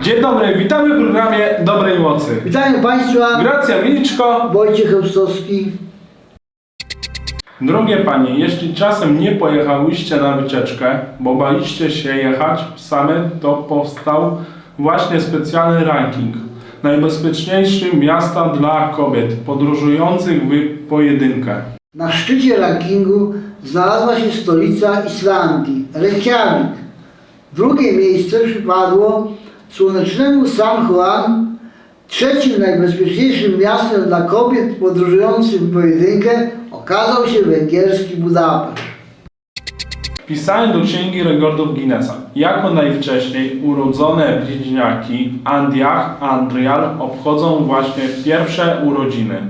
Dzień dobry, witamy w programie Dobrej Mocy. Witamy Państwa, Gracja Miliczko. Wojciech Chełstowski. Drogie Panie, jeśli czasem nie pojechałyście na wycieczkę, bo baliście się jechać same, to powstał właśnie specjalny ranking najbezpieczniejsze miasta dla kobiet podróżujących w pojedynkę. Na szczycie rankingu znalazła się stolica Islandii, Reykjavik. Drugie miejsce przypadło słonecznemu San Juan. Trzecim najbezpieczniejszym miastem dla kobiet podróżujących w pojedynkę okazał się węgierski Budapeszt. Wpisałem do Księgi Rekordów Guinnessa. Jako najwcześniej urodzone bliźniaki Andiach Andrial obchodzą właśnie pierwsze urodziny.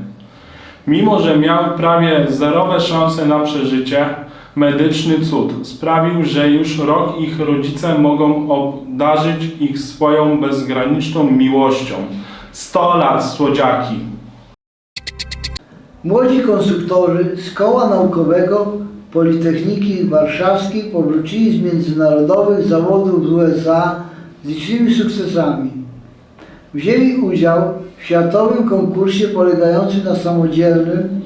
Mimo, że miały prawie zerowe szanse na przeżycie, medyczny cud sprawił, że już rok ich rodzice mogą obdarzyć ich swoją bezgraniczną miłością. 100 lat słodziaki. Młodzi konstruktorzy z koła naukowego Politechniki Warszawskiej powrócili z międzynarodowych zawodów z USA z licznymi sukcesami. Wzięli udział w światowym konkursie polegającym na samodzielnym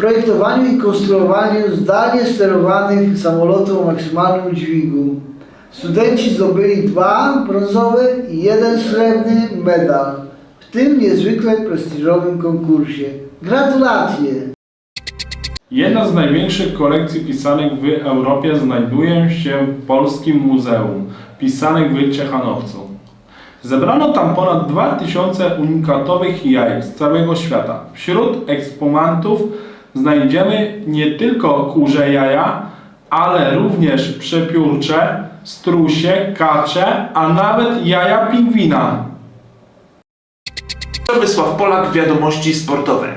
projektowaniu i konstruowaniu zdalnie sterowanych samolotów o maksymalnym dźwigu. Studenci zdobyli dwa brązowe i jeden srebrny medal w tym niezwykle prestiżowym konkursie. Gratulacje! Jedna z największych kolekcji pisanek w Europie znajduje się w Polskim Muzeum Pisanek w Ciechanowcu. Zebrano tam ponad 2000 unikatowych jajek z całego świata. Wśród eksponatów znajdziemy nie tylko kurze jaja, ale również przepiórcze, strusie, kacze, a nawet jaja pingwina. Przemysław Polak, wiadomości sportowe.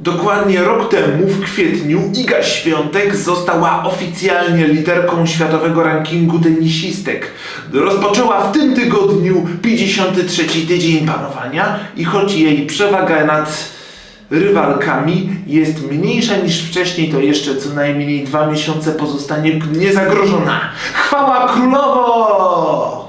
Dokładnie rok temu, w kwietniu, Iga Świątek została oficjalnie liderką światowego rankingu tenisistek. Rozpoczęła w tym tygodniu 53 tydzień panowania i choć jej przewaga nad rywalkami jest mniejsza niż wcześniej, to jeszcze co najmniej dwa miesiące pozostanie niezagrożona. Chwała królowo!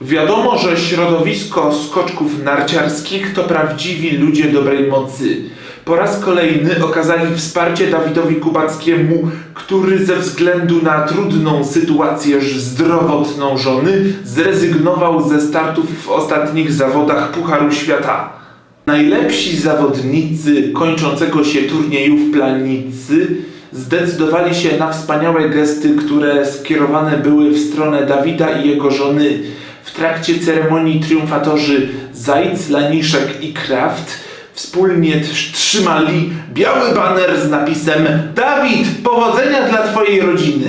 Wiadomo, że środowisko skoczków narciarskich to prawdziwi ludzie dobrej mocy. Po raz kolejny okazali wsparcie Dawidowi Kubackiemu, który ze względu na trudną sytuację zdrowotną żony zrezygnował ze startów w ostatnich zawodach Pucharu Świata. Najlepsi zawodnicy kończącego się turnieju w Planicy zdecydowali się na wspaniałe gesty, które skierowane były w stronę Dawida i jego żony. W trakcie ceremonii triumfatorzy Zajc, Laniszek i Kraft wspólnie trz- trzymali biały baner z napisem Dawid, powodzenia dla Twojej rodziny!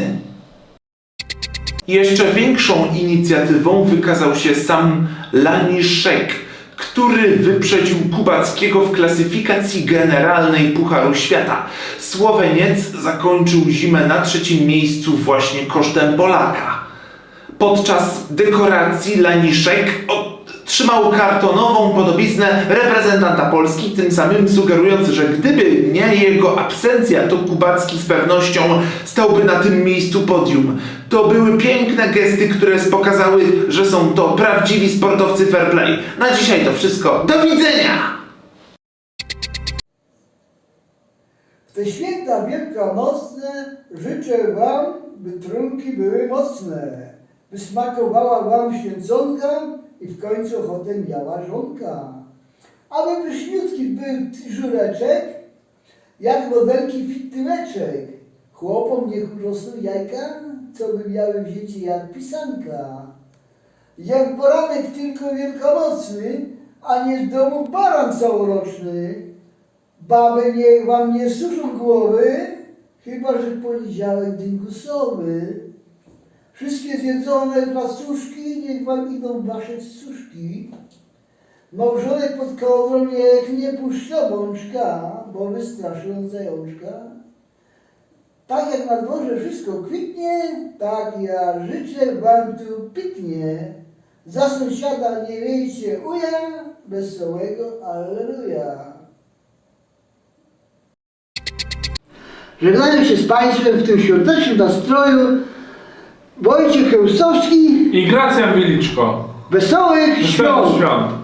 Jeszcze większą inicjatywą wykazał się sam Laniszek, który wyprzedził Kubackiego w klasyfikacji generalnej Pucharu Świata. Słoweniec zakończył zimę na trzecim miejscu właśnie kosztem Polaka. Podczas dekoracji Laniszek otrzymał kartonową podobiznę reprezentanta Polski, tym samym sugerując, że gdyby nie jego absencja, to Kubacki z pewnością stałby na tym miejscu podium. To były piękne gesty, które pokazały, że są to prawdziwi sportowcy fair play. Na dzisiaj to wszystko. Do widzenia! Te święta wielkanocne życzę Wam, by trunki były mocne, by smakowała Wam święconka i w końcu ochotę miała żonka. Aby pyszniutki był żureczek, jak modelki fit tyłeczek. Chłopom niech urosną jajka, co by miały wzięcie jak pisanka. Jak poranek tylko wielkanocny, a nie w domu baran całoroczny. Baby niech wam nie suszą głowy, chyba że poniedziałek dyngusowy. Wszystkie zjedzone placuszki niech wam idą wasze cuszki. Małżonek pod kołdrą niech nie puszcza bączka, bo wystraszą zajączka. Tak jak na dworze wszystko kwitnie, tak ja życzę wam tu piknie. Za sąsiada nie wiejcie uja, wesołego Alleluja. Żegnają się z Państwem w tym świątecznym nastroju Wojciech Chełstowski. i Gracjan Wieliczko. Wesołych Wesołych świąt! świąt!